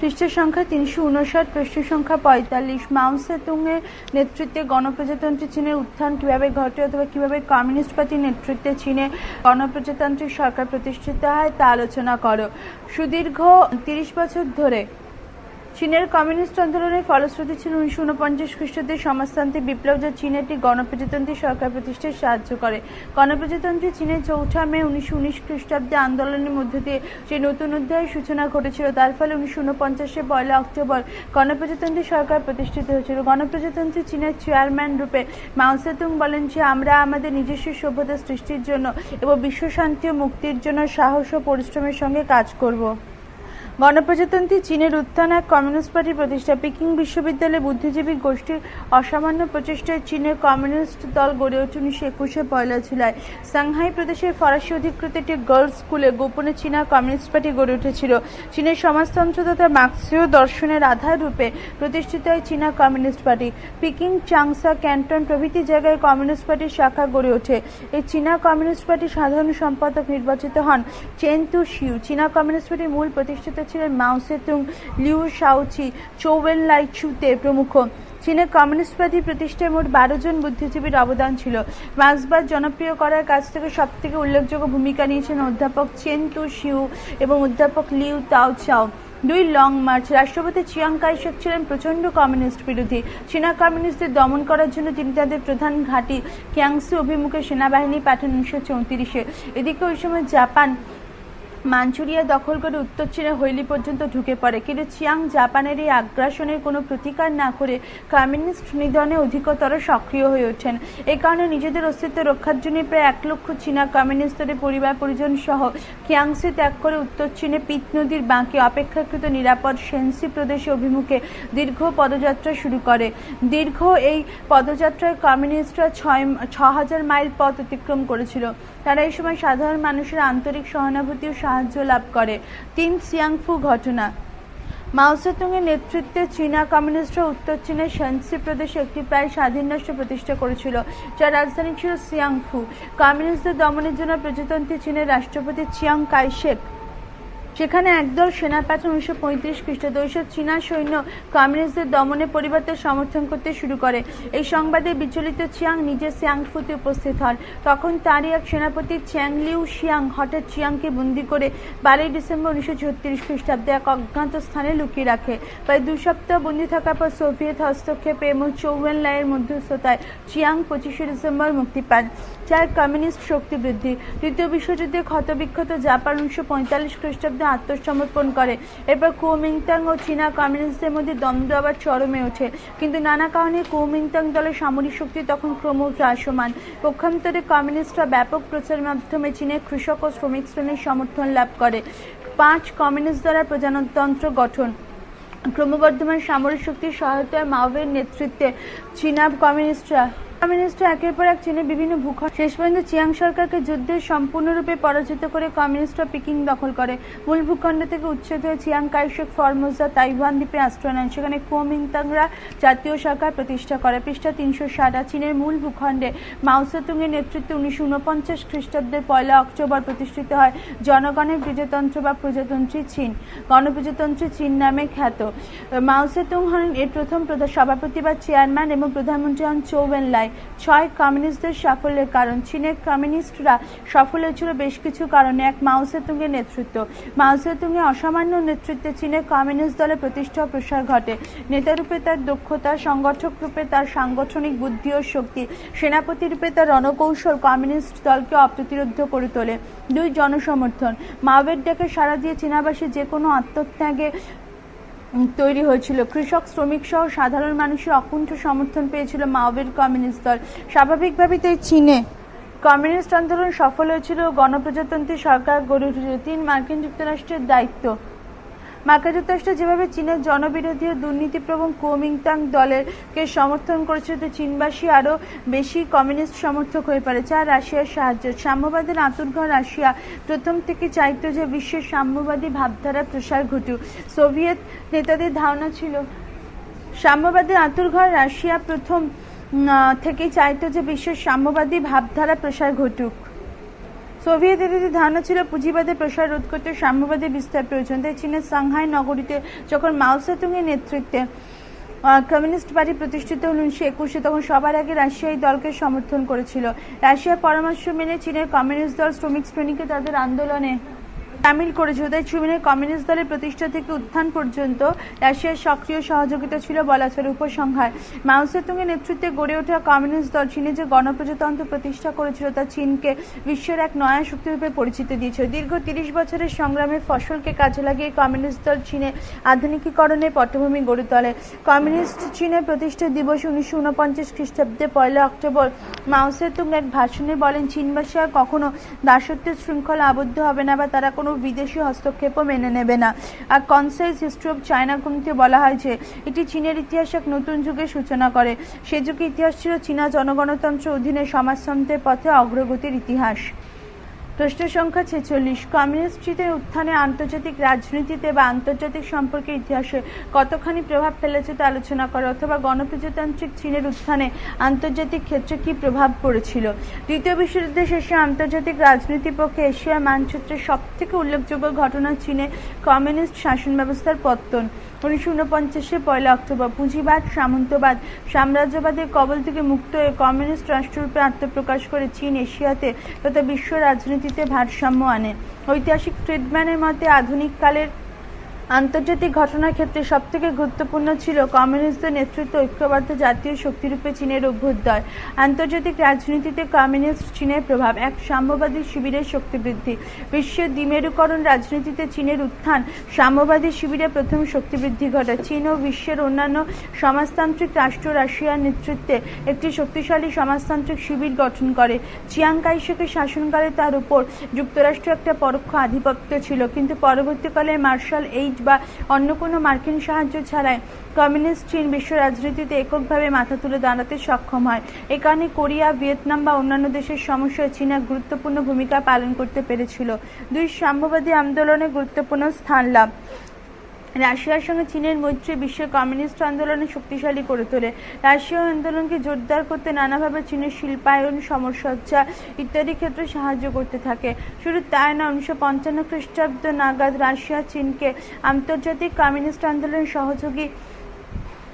পৃষ্ঠের সংখ্যা তিনশো উনষাট পৃষ্ঠ সংখ্যা পঁয়তাল্লিশ। মাউসেতুং এর নেতৃত্বে গণপ্রজাতন্ত্রী চীনের উত্থান কীভাবে ঘটে অথবা কীভাবে কমিউনিস্ট পার্টির নেতৃত্বে চীনে গণপ্রজাতান্ত্রিক সরকার প্রতিষ্ঠিত হয় তা আলোচনা করো। সুদীর্ঘ তিরিশ বছর ধরে চীনের কমিউনিস্ট আন্দোলনের ফলশ্রুতি ছিল উনিশশো উনপঞ্চাশ খ্রিস্টাব্দে সমাজতান্ত্রিক বিপ্লব, যা চীনে একটি গণপ্রজাতন্ত্রী সরকার প্রতিষ্ঠায় সাহায্য করে। গণপ্রজাতন্ত্রী চীনের চৌঠা মে উনিশশো উনিশ খ্রিস্টাব্দে আন্দোলনের মধ্য দিয়ে যে নতুন অধ্যায়ের সূচনা ঘটেছিল, তার ফলে উনিশশো উনপঞ্চাশে পয়লা অক্টোবর গণপ্রজাতন্ত্রী সরকার প্রতিষ্ঠিত হয়েছিল। গণপ্রজাতন্ত্রী চীনের চেয়ারম্যান রূপে মাও সেতুং বলেন যে, আমরা আমাদের নিজস্ব সভ্যতা সৃষ্টির জন্য এবং বিশ্বশান্তি ও মুক্তির জন্য সাহস ও পরিশ্রমের সঙ্গে কাজ করব। গণপ্রজাতন্ত্রী চীনের উত্থান এক কমিউনিস্ট পার্টি প্রতিষ্ঠা। পিকিং বিশ্ববিদ্যালয়ে বুদ্ধিজীবী গোষ্ঠীর অসামান্য প্রচেষ্টায় চীনের কমিউনিস্ট দল গড়ে ওঠে উনিশশো একুশে পয়লা জুলাই। সাংহাই প্রদেশের ফরাসি অধিকৃত একটি গার্লস স্কুলে গোপনে চীনা কমিউনিস্ট পার্টি গড়ে উঠেছিল। চীনের সমাজতন্ত্র তথা মার্ক্সীয় দর্শনের আধার রূপে প্রতিষ্ঠিত হয় চীনা communist party. Peking Changsha Canton প্রভৃতি জায়গায় কমিউনিস্ট পার্টির শাখা গড়ে ওঠে। এই চীনা কমিউনিস্ট পার্টির সাধারণ সম্পাদক নির্বাচিত হন চেন তু শিউ চীনা কমিউনিস্ট পার্টির মূল প্রতিষ্ঠিত ছিলেন মাও সেতুং, লিউ শাওচি চৌবেন লাই চুতে প্রমুখ। চীনের কমিউনিস্ট পার্টি প্রতিষ্ঠায় মোট বারো জন বুদ্ধিজীবীর অবদান ছিল। মার্ক্সবাদ জনপ্রিয় করার কাছ থেকে সব থেকে উল্লেখযোগ্য ভূমিকা নিয়েছেন অধ্যাপক চেন তু শিউ এবং অধ্যাপক লিউ তাও চাও। দুই লং মার্চ, রাষ্ট্রপতি চিয়াং কাইশেক ছিলেন প্রচণ্ড কমিউনিস্ট বিরোধী। চীনা কমিউনিস্টদের দমন করার জন্য তিনি তাদের প্রধান ঘাঁটি কিয়াংসু অভিমুখে সেনাবাহিনী পাঠান উনিশশো চৌত্রিশে। এদিকে ওই সময় জাপান মাঞ্চুরিয়া দখল করে উত্তর চীনে হৈলি পর্যন্ত ঢুকে পড়ে। কিন্তু চিয়াং, জাপানের এই আগ্রাসনের কোনো প্রতিকার না করে কমিউনিস্ট নিধনে অধিকতর সক্রিয় হয়ে ওঠেন। এই কারণে নিজেদের অস্তিত্ব রক্ষার জন্য প্রায় এক লক্ষ চীনা কমিউনিস্টদের পরিবার পরিজন সহ কিয়াংসি ত্যাগ করে উত্তর চীনে পিত নদীর বাঁকে অপেক্ষাকৃত নিরাপদ সেন্সি প্রদেশে অভিমুখে দীর্ঘ পদযাত্রা শুরু করে। দীর্ঘ এই পদযাত্রায় কমিউনিস্টরা ছয় ছ হাজার মাইল পথ অতিক্রম করেছিল। তারা এই সময় সাধারণ মানুষের আন্তরিক সহানুভূতি ও সাহায্য লাভ করে। তিন সিয়াংফু ঘটনা। মাওসেতুং এর নেতৃত্বে চীনা কমিউনিস্টরা উত্তর চীনের সেন্সি প্রদেশে একটি প্রায় স্বাধীন রাষ্ট্র প্রতিষ্ঠা করেছিল, যার রাজধানী ছিল সিয়াংফু। কমিউনিস্টদের দমনের জন্য প্রজাতন্ত্রী চীনের রাষ্ট্রপতি চিয়াং কাইশেক সেখানে একদল সেনা পাঠান উনিশশো পঁয়ত্রিশ খ্রিস্টাব্দে চীনা সৈন্য কমিউনিস্টদের দমনে পরিবর্তে সমর্থন করতে শুরু করে। এই সংবাদে বিচলিত চিয়াং নিজে সিয়াংফুতে উপস্থিত হন। তখন তারই এক সেনাপতি চ্যাং লিউ শিয়াং হঠাৎ চিয়াংকে বন্দি করে বারোই ডিসেম্বর উনিশশো ছত্রিশ খ্রিস্টাব্দে এক অজ্ঞাত স্থানে লুকিয়ে রাখে। প্রায় দু সপ্তাহ বন্দি থাকার পর সোভিয়েত হস্তক্ষেপে এবং চৌবেন লাইয়ের মধ্যস্থতায় চিয়াং পঁচিশে ডিসেম্বর মুক্তি পান। চার কমিউনিস্ট শক্তি বৃদ্ধি। দ্বিতীয় বিশ্বযুদ্ধে ক্ষতবিক্ষত জাপান উনিশশো পঁয়তাল্লিশ খ্রিস্টাব্দে আত্মসমর্পণ করে। এরপর কুমিংতাং ও চীনা কমিউনিস্টদের মধ্যে দ্বন্দ্ব আবার চরমে ওঠে। কিন্তু নানা কারণে কুমিংতাং দলের সামরিক শক্তি তখন ক্রমশ হ্রাসমান। পক্ষান্তরে কমিউনিস্টরা ব্যাপক প্রচারের মাধ্যমে চীনের কৃষক ও শ্রমিক শ্রেণির সমর্থন লাভ করে। পাঁচ কমিউনিস্ট দ্বারা প্রজাতন্ত্র গঠন। ক্রমবর্ধমান সামরিক শক্তির সহায়তায় মাওয়ের নেতৃত্বে চীনা কমিউনিস্টরা কমিউনিস্টরা একের পর এক চীনের বিভিন্ন ভূখণ্ড, শেষ পর্যন্ত চিয়াং সরকারকে যুদ্ধে সম্পূর্ণরূপে পরাজিত করে কমিউনিস্টরা পিকিং দখল করে। মূল ভূখণ্ড থেকে উচ্ছেদ হয়ে চিয়াং, কাইশেক, ফরমোজা, তাইওয়ান দ্বীপে আশ্রয় নেন, সেখানে কুমিংতাংরা জাতীয় সরকার প্রতিষ্ঠা করে। পৃষ্ঠা তিনশো ষাট চীনের মূল ভূখণ্ডে মাউসেতুং এর নেতৃত্বে উনিশশো উনপঞ্চাশ খ্রিস্টাব্দের পয়লা অক্টোবর প্রতিষ্ঠিত হয়। জনগণের প্রজাতন্ত্র বা প্রজাতন্ত্রী চীন, গণপ্রজাতন্ত্রী চীন নামে খ্যাত। মাউসেতুং হন এর প্রথম সভাপতি বা চেয়ারম্যান এবং প্রধানমন্ত্রী হন চৌবেন লাই ছয় কমিউনিস্টদের সাফল্যের কারণ। চীনের কমিউনিস্টরা সফল হয়েছিল বেশ কিছু কারণে, এক মাউসেতুংয়ের নেতৃত্ব। মাউসেতুংয়ের অসামান্য নেতৃত্বে চীনের কমিউনিস্ট দলের প্রতিষ্ঠা প্রসার ঘটে। নেতারূপে তার দক্ষতা, সংগঠক রূপে তার সাংগঠনিক বুদ্ধি ও শক্তি, সেনাপতি রূপে তার রণকৌশল কমিউনিস্ট দলকে অপ্রতিরোধ করে তোলে। দুই জনসমর্থন। মাওয়ের ডেকে সাড়া দিয়ে চীনাবাসী যে কোনো আত্মত্যাগে তৈরি হয়েছিল। কৃষক, শ্রমিক সহ সাধারণ মানুষের অকুণ্ঠ সমর্থন পেয়েছিল মাওবের কমিউনিস্ট দল। স্বাভাবিকভাবে তাই চীনে কমিউনিস্ট আন্দোলন সফল হয়েছিল। গণপ্রজাতন্ত্রী সরকার গড়ে উঠেছিল। তিন মার্কিন যুক্তরাষ্ট্রের দায়িত্ব। মার্কিন যুক্তরাষ্ট্র যেভাবে চীনের জনবিরোধী ও দুর্নীতিপ্রবণ কুমিংতাং দলের কে সমর্থন করেছিল তো চীনবাসী আরও বেশি কমিউনিস্ট সমর্থক হয়ে পড়ে চার রাশিয়ার সাহায্য। সাম্যবাদের আতুরঘর রাশিয়া। প্রথম থেকে চাইতো যে বিশ্বের সাম্যবাদী ভাবধারা প্রসার ঘটুক সোভিয়েত নেতাদের ধারণা ছিল, সাম্যবাদের আতুরঘর রাশিয়া প্রথম থেকেই চাইতো যে বিশ্বের সাম্যবাদী ভাবধারা প্রসার ঘটুক। সোভিয়েত এদের ধারণা ছিল পুঁজিবাদের প্রসার রোধ করতে সাম্যবাদের বিস্তার প্রয়োজন। তাই চীনের সাংহাই নগরীতে যখন মাওসেতুংয়ের নেতৃত্বে কমিউনিস্ট পার্টি প্রতিষ্ঠিত হল উনিশশো একুশে, তখন সবার আগে রাশিয়া এই দলকে সমর্থন করেছিল। রাশিয়ার পরামর্শ মেনে চীনের কমিউনিস্ট দল শ্রমিক শ্রেণীকে তাদের আন্দোলনে সামিল করেছিল তাই চীনের কমিউনিস্ট দলের প্রতিষ্ঠা থেকে উত্থান পর্যন্ত রাশিয়ার সক্রিয় সহযোগিতা ছিল বলা চলে উপসংহার সেতুংয়ের নেতৃত্বে গড়ে ওঠা কমিউনিস্ট দল চীনে যে গণপ্রজাতন্ত্র প্রতিষ্ঠা করেছিল তা চীনকে বিশ্বের এক নয়া শক্তিরূপে পরিচিতি দিয়েছিল দীর্ঘ তিরিশ বছরের সংগ্রামের ফসলকে কাজে লাগিয়ে কমিউনিস্ট দল চীনে আধুনিকীকরণের পটভূমি গড়ে তোলে। কমিউনিস্ট চীনের প্রতিষ্ঠা দিবস উনিশশো উনপঞ্চাশ খ্রিস্টাব্দে পয়লা অক্টোবর। মাও সেতুং এক ভাষণে বলেন, চীনবাসী আর কখনো দাসত্বের শৃঙ্খলা আবদ্ধ হবে না বা তারা কোনো বিদেশি হস্তক্ষেপও মেনে নেবে না। আর concise history of China committee বলা হয় যে, এটি চীনের ইতিহাস এক নতুন যুগের সূচনা করে। সে যুগে ইতিহাস ছিল চীনা জনগণতন্ত্র অধীনে সমাজতন্ত্রের পথে অগ্রগতির ইতিহাস। প্রশ্ন সংখ্যা ছেচল্লিশ। কমিউনিস্ট চীনের উত্থানে আন্তর্জাতিক রাজনীতিতে বা আন্তর্জাতিক সম্পর্কের ইতিহাসে কতখানি প্রভাব ফেলেছে তা আলোচনা করে, অথবা গণপ্রজাতান্ত্রিক চীনের উত্থানে আন্তর্জাতিক ক্ষেত্রে কি প্রভাব পড়েছিল? দ্বিতীয় বিশ্বযুদ্ধের শেষে আন্তর্জাতিক রাজনীতির পক্ষে এশিয়ার মানচিত্রের সবথেকে উল্লেখযোগ্য ঘটনা চীনে কমিউনিস্ট শাসন ব্যবস্থার পত্তন। উনিশশো উনপঞ্চাশে পয়লা অক্টোবর, পুঁজিবাদ, সামন্তবাদ সাম্রাজ্যবাদের কবল থেকে মুক্ত হয়ে কমিউনিস্ট রাষ্ট্ররূপে আত্মপ্রকাশ করে চীন, এশিয়াতে তথা বিশ্ব রাজনীতিতে ভারসাম্য আনে। ঐতিহাসিক ফ্রিডম্যানের মতে আধুনিক কালের আন্তর্জাতিক ঘটনার ক্ষেত্রে সবথেকে গুরুত্বপূর্ণ ছিল কমিউনিস্টদের নেতৃত্বে ঐক্যবদ্ধ জাতীয় শক্তিরূপে চীনের অভ্যুদয়। আন্তর্জাতিক রাজনীতিতে কমিউনিস্ট চীনের প্রভাব, এক সাম্যবাদী শিবিরের শক্তি বৃদ্ধি বিশ্বের দ্বিমেরুকরণ রাজনীতিতে চীনের উত্থান, সাম্যবাদী শিবিরে প্রথম শক্তি বৃদ্ধি ঘটায়। চীন ও বিশ্বের অন্যান্য সমাজতান্ত্রিক রাষ্ট্র রাশিয়ার নেতৃত্বে একটি শক্তিশালী সমাজতান্ত্রিক শিবির গঠন করে। চিয়াং কাইশকের শাসনকালে তার উপর যুক্তরাষ্ট্র একটা পরোক্ষ আধিপত্য ছিল, কিন্তু পরবর্তীকালে মার্শাল এইড বা অন্য কোনো মার্কিন সাহায্য ছাড়াই কমিউনিস্ট চীন বিশ্ব রাজনীতিতে এককভাবে মাথা তুলে দাঁড়াতে সক্ষম হয়। এ কারণে কোরিয়া, ভিয়েতনাম বা অন্যান্য দেশের সমস্যায় চীন এক গুরুত্বপূর্ণ ভূমিকা পালন করতে পেরেছিল। দুই সাম্যবাদী আন্দোলনে গুরুত্বপূর্ণ স্থান লাভ। রাশিয়ার সঙ্গে চীনের মৈত্রী বিশ্বের কমিউনিস্ট আন্দোলনে শক্তিশালী করে তোলে। রাশিয়া আন্দোলনকে জোরদার করতে নানাভাবে চীনের শিল্পায়ন, সমরসজ্জা ইত্যাদি ক্ষেত্রে সাহায্য করতে থাকে। শুধু তাই না উনিশশো পঞ্চান্ন খ্রিস্টাব্দ নাগাদ রাশিয়া চীনকে আন্তর্জাতিক কমিউনিস্ট আন্দোলনের সহযোগী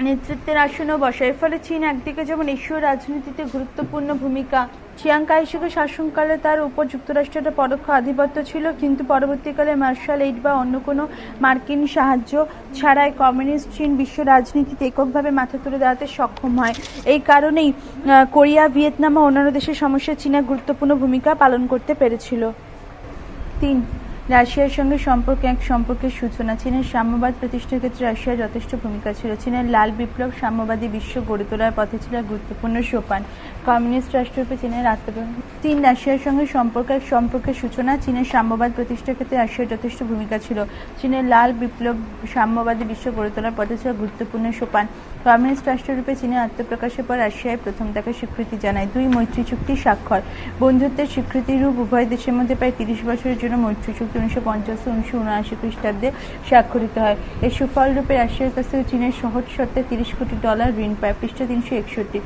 নেতৃত্বের আসনও বসে এর ফলে চীন একদিকে যেমন এশীয় রাজনীতিতে গুরুত্বপূর্ণ ভূমিকা চিয়াং কাইশকের শাসনকালে তার উপর যুক্তরাষ্ট্রের পরোক্ষ আধিপত্য ছিল, কিন্তু পরবর্তীকালে মার্শাল এইড বা অন্য কোনো মার্কিন সাহায্য ছাড়াই কমিউনিস্ট চীন বিশ্ব রাজনীতিতে এককভাবে মাথা তুলে দাঁড়াতে সক্ষম হয়। এই কারণেই কোরিয়া, ভিয়েতনাম ও অন্যান্য দেশের সমস্যায় চীনা গুরুত্বপূর্ণ ভূমিকা পালন করতে পেরেছিল। তিন রাশিয়ার সঙ্গে সম্পর্ক এক সম্পর্কের সূচনা। চীনের সাম্যবাদ প্রতিষ্ঠার ক্ষেত্রে রাশিয়ার যথেষ্ট ভূমিকা ছিল। চীনের লাল বিপ্লব সাম্যবাদী বিশ্ব গড়ে তোলার পথে ছিল গুরুত্বপূর্ণ সোপান। কমিউনিস্ট রাষ্ট্ররূপে চীনের আত্মপ্রকাশ চীন, রাশিয়ার সঙ্গে সম্পর্ক এক সম্পর্কের সূচনা, চীনের সাম্যবাদ প্রতিষ্ঠার ক্ষেত্রে রাশিয়ার যথেষ্ট ভূমিকা ছিল। চীনের লাল বিপ্লব সাম্যবাদী বিশ্ব গড়ে তোলার পথে ছিল গুরুত্বপূর্ণ সোপান। কমিউনিস্ট রাষ্ট্ররূপে চীনের আত্মপ্রকাশের পর রাশিয়ায় প্রথম তাকে স্বীকৃতি জানায় দুই মৈত্রী চুক্তি স্বাক্ষর। বন্ধুত্বের স্বীকৃতি রূপ উভয় দেশের মধ্যে প্রায় তিরিশ বছরের জন্য মৈত্রী চুক্তি উনিশশো পঞ্চাশ উনিশশো উনআশি খ্রিস্টাব্দে স্বাক্ষরিত হয়। এর সুফল রূপে রাশিয়ার কাছ থেকে চীনের সহজ শর্তে তিরিশ কোটি ডলার ঋণ পায় পৃষ্ঠা তিনশো একষট্টি।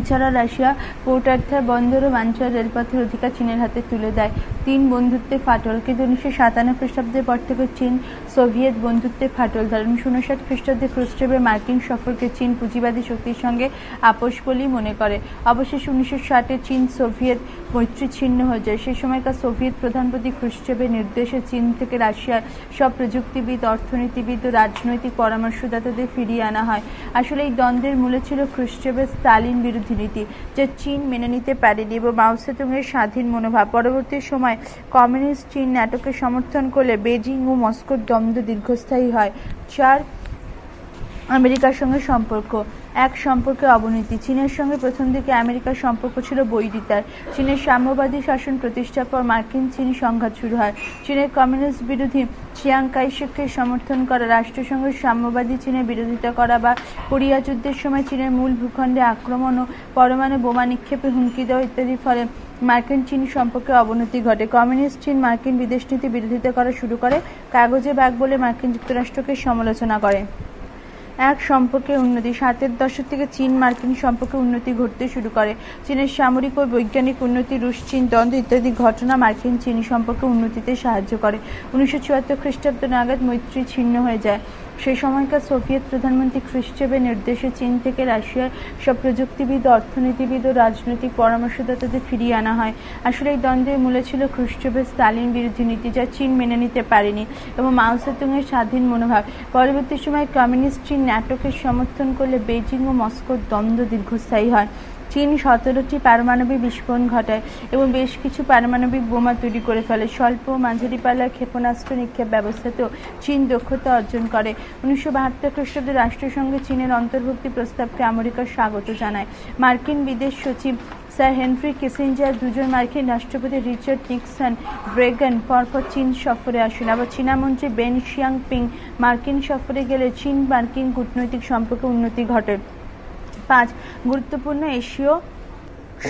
এছাড়া রাশিয়া পোর্ট আর্থার বন্দর ও বাঞ্চার রেলপথের অধিকার চীনের হাতে তুলে দেয়। তিন বন্ধুত্বে ফাটল কিন্তু উনিশশো সাতান্ন খ্রিস্টাব্দের পর থেকে চীন, সোভিয়েত বন্ধুত্বে ফাটল ধরে উনিশশো উনষাট খ্রিস্টাব্দে ক্রুস্টেবের মার্কিন সফরকে চীন পুঁজিবাদী শক্তির সঙ্গে আপোষ বলেই মনে করে। অবশেষে উনিশশো ষাটে চীন সোভিয়েত মৈত্রী ছিন্ন হয়ে যায়। সেই সময়কার সোভিয়েত প্রধানপতি ক্রুশ্চেভের নির্দেশে চীন থেকে রাশিয়ার সব প্রযুক্তিবিদ, অর্থনীতিবিদ ও রাজনৈতিক পরামর্শদাতাদের ফিরিয়ে আনা হয়। আসলে এই দ্বন্দ্বের মূলে ছিল ক্রুশ্চেভের স্টালিন বিরোধী নীতি যা চীন মেনে নিতে পারেনি এবং মাও সেতুংয়ের স্বাধীন মনোভাব। পরবর্তী সময় কমিউনিস্ট চীন নাটকে সমর্থন করলে বেজিং ও মস্কোর দ্বন্দ্ব দীর্ঘস্থায়ী হয়। চার আমেরিকার সঙ্গে সম্পর্ক। এক সম্পর্কে অবনতি। চীনের সঙ্গে প্রথম দিকে আমেরিকার সম্পর্ক ছিল বৈরিতার। চীনের সাম্যবাদী শাসন প্রতিষ্ঠার পর মার্কিন চীন সংঘাত শুরু হয়। চীনের কমিউনিস্ট বিরোধী চিয়াং কাইশেককে সমর্থন করা, রাষ্ট্রসংঘের সাম্যবাদী চীনের বিরোধিতা করা বা কোরিয়া যুদ্ধের সময় চীনের মূল ভূখণ্ডে আক্রমণ ও পরমাণু বোমা নিক্ষেপে হুমকি দেওয়া ইত্যাদির ফলে মার্কিন চীন সম্পর্কে অবনতি ঘটে। কমিউনিস্ট চীন মার্কিন বিদেশনীতি বিরোধিতা করা শুরু করে, কাগজে ব্যাগ বলে মার্কিন যুক্তরাষ্ট্রকে সমালোচনা করে। এক সম্পর্কে উন্নতি, সাতের দশক থেকে চীন মার্কিন সম্পর্কে উন্নতি ঘটতে শুরু করে। চীনের সামরিক ও বৈজ্ঞানিক উন্নতি রুশ চীন দ্বন্দ্ব ইত্যাদি ঘটনা মার্কিন চীন সম্পর্কে উন্নতিতে সাহায্য করে। উনিশশো চুয়াত্তর খ্রিস্টাব্দ নাগাদ মৈত্রী ছিন্ন হয়ে যায়। সেই সময়কার সোভিয়েত প্রধানমন্ত্রী খ্রিস্টেভের নির্দেশে চীন থেকে রাশিয়ার সব প্রযুক্তিবিদ, অর্থনীতিবিদ ও রাজনৈতিক পরামর্শদাতাদের ফিরিয়ে আনা হয়। আসলে এই দ্বন্দ্বের মূলে ছিল খ্রিস্টেভের স্টালিন বিরোধী নীতি যা চীন মেনে নিতে পারেনি এবং মাও সেতুংয়ের স্বাধীন মনোভাব। পরবর্তী সময় কমিউনিস্ট চীন নাটকের সমর্থন করলে বেজিং ও মস্কোর দ্বন্দ্ব দীর্ঘস্থায়ী হয়। চীন সতেরোটি পারমাণবিক বিস্ফোরণ ঘটায় এবং বেশ কিছু পারমাণবিক বোমা তৈরি করে ফেলে। স্বল্প মাঝারি পাল্লার ক্ষেপণাস্ত্র নিক্ষেপ ব্যবস্থাতেও চীন দক্ষতা অর্জন করে। উনিশশো বাহাত্তর খ্রিস্টাব্দে রাষ্ট্রসংঘে চীনের অন্তর্ভুক্তি প্রস্তাবকে আমেরিকা স্বাগত জানায়। মার্কিন বিদেশ সচিব স্যার হেনরি কিসিঞ্জার দুজন মার্কিন রাষ্ট্রপতি রিচার্ড নিক্সন ব্রেগন পরপর চীন সফরে আসেন। আবার চীনা মন্ত্রী বেন শিয়াং পিং মার্কিন সফরে গেলে চীন মার্কিন কূটনৈতিক সম্পর্কে উন্নতি ঘটে। পাঁচ গুরুত্বপূর্ণ এশীয়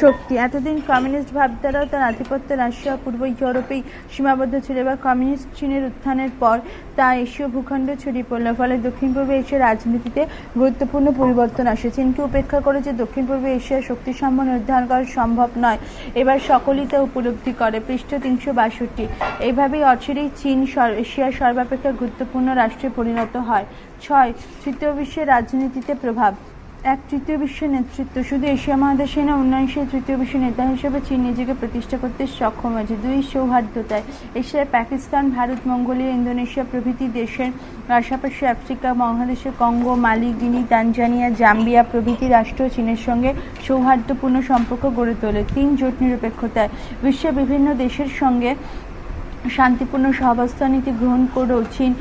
শক্তি। এতদিন কমিউনিস্ট ভাবধারাও তার আধিপত্য রাশিয়া পূর্ব ইউরোপেই সীমাবদ্ধ ছিল এবার কমিউনিস্ট চীনের উত্থানের পর তা এশীয় ভূখণ্ড ছড়িয়ে পড়ল। ফলে দক্ষিণ পূর্ব এশিয়ার রাজনীতিতে গুরুত্বপূর্ণ পরিবর্তন আসে চীনকে উপেক্ষা করে যে দক্ষিণ পূর্ব এশিয়ার শক্তি সম্মান নির্ধারণ করা সম্ভব নয়, এবার সকলেই তা উপলব্ধি করে, পৃষ্ঠ তিনশো বাষট্টি। এইভাবেই অচিরেই চীন এশিয়ার সর্বাপেক্ষা গুরুত্বপূর্ণ রাষ্ট্রে পরিণত হয়। ছয়, তৃতীয় বিশ্বের রাজনীতিতে প্রভাব। এক তৃতীয় বিশ্বের নেতৃত্ব, শুধু এশিয়া মহাদেশে না উন্নয়নশীল তৃতীয় বিশ্বের নেতা হিসেবে চীন নিজেকে প্রতিষ্ঠা করতে সক্ষম হয়েছে। দুই সৌহার্দ্যতায়, এশিয়ায় পাকিস্তান, ভারত, মঙ্গোলিয়া, ইন্দোনেশিয়া প্রভৃতি দেশের পাশাপাশি আফ্রিকা, মহাদেশে Congo, Mali, Guinea, Tanzania, Zambia প্রভৃতি রাষ্ট্র চীনের সঙ্গে সৌহার্দ্যপূর্ণ সম্পর্ক গড়ে তোলে। তিন জোট নিরপেক্ষতায়, বিশ্বের বিভিন্ন দেশের সঙ্গে শান্তিপূর্ণ সহাবস্থান নীতি গ্রহণ করেও চীন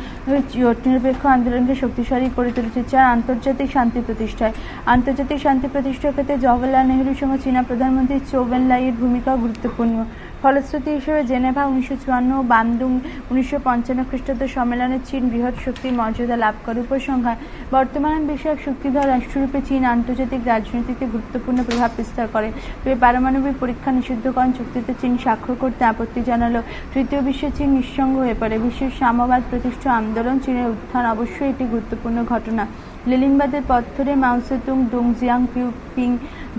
নিরপেক্ষ আন্দোলনকে শক্তিশালী করে তুলেছে চার আন্তর্জাতিক শান্তি প্রতিষ্ঠায়। আন্তর্জাতিক শান্তি প্রতিষ্ঠার ক্ষেত্রে জওয়াহরলাল নেহরুর সঙ্গে চীনা প্রধানমন্ত্রী চৌবেন লাইয়ের ভূমিকা গুরুত্বপূর্ণ। ফলশ্রুতি হিসেবে জেনেভা উনিশশো চুয়ান্ন ও বান্দুং উনিশশো পঞ্চান্ন খ্রিস্টাব্দ সম্মেলনে চীন বৃহৎ শক্তির মর্যাদা লাভ করে উপসংহার। বর্তমান বিষয়ক শক্তিধর রাষ্ট্ররূপে চীন আন্তর্জাতিক রাজনীতিতে গুরুত্বপূর্ণ প্রভাব বিস্তার করে। তবে পারমাণবিক পরীক্ষা নিষিদ্ধকরণ চুক্তিতে চীন স্বাক্ষর করতে আপত্তি জানালো তৃতীয় বিশ্বে চীন নিঃসঙ্গ হয়ে পড়ে। বিশ্বের সাম্যবাদ প্রতিষ্ঠা আন্দোলন চীনের উত্থান অবশ্যই একটি গুরুত্বপূর্ণ ঘটনা। লেলিনবাদের পথ ধরে মাউসেতুং ডোং জিয়াং, পিউ পিং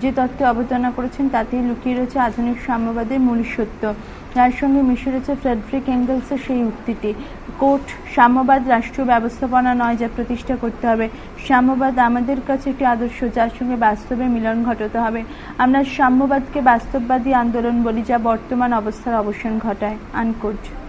যে তত্ত্বে অবতারণা করেছেন, তাতেই লুকিয়ে রয়েছে আধুনিক সাম্যবাদের মূল সত্য। যার সঙ্গে মিশে রয়েছে ফ্রেডরিক এঙ্গেলসের সেই উক্তিটি। কোর্ট, সাম্যবাদ রাষ্ট্রীয় ব্যবস্থাপনা নয় যা প্রতিষ্ঠা করতে হবে। সাম্যবাদ আমাদের কাছে একটি আদর্শ, যার সঙ্গে বাস্তবে মিলন ঘটাতে হবে। আমরা সাম্যবাদকে বাস্তববাদী আন্দোলন বলি যা বর্তমান অবস্থার অবসান ঘটায়। আনকোট।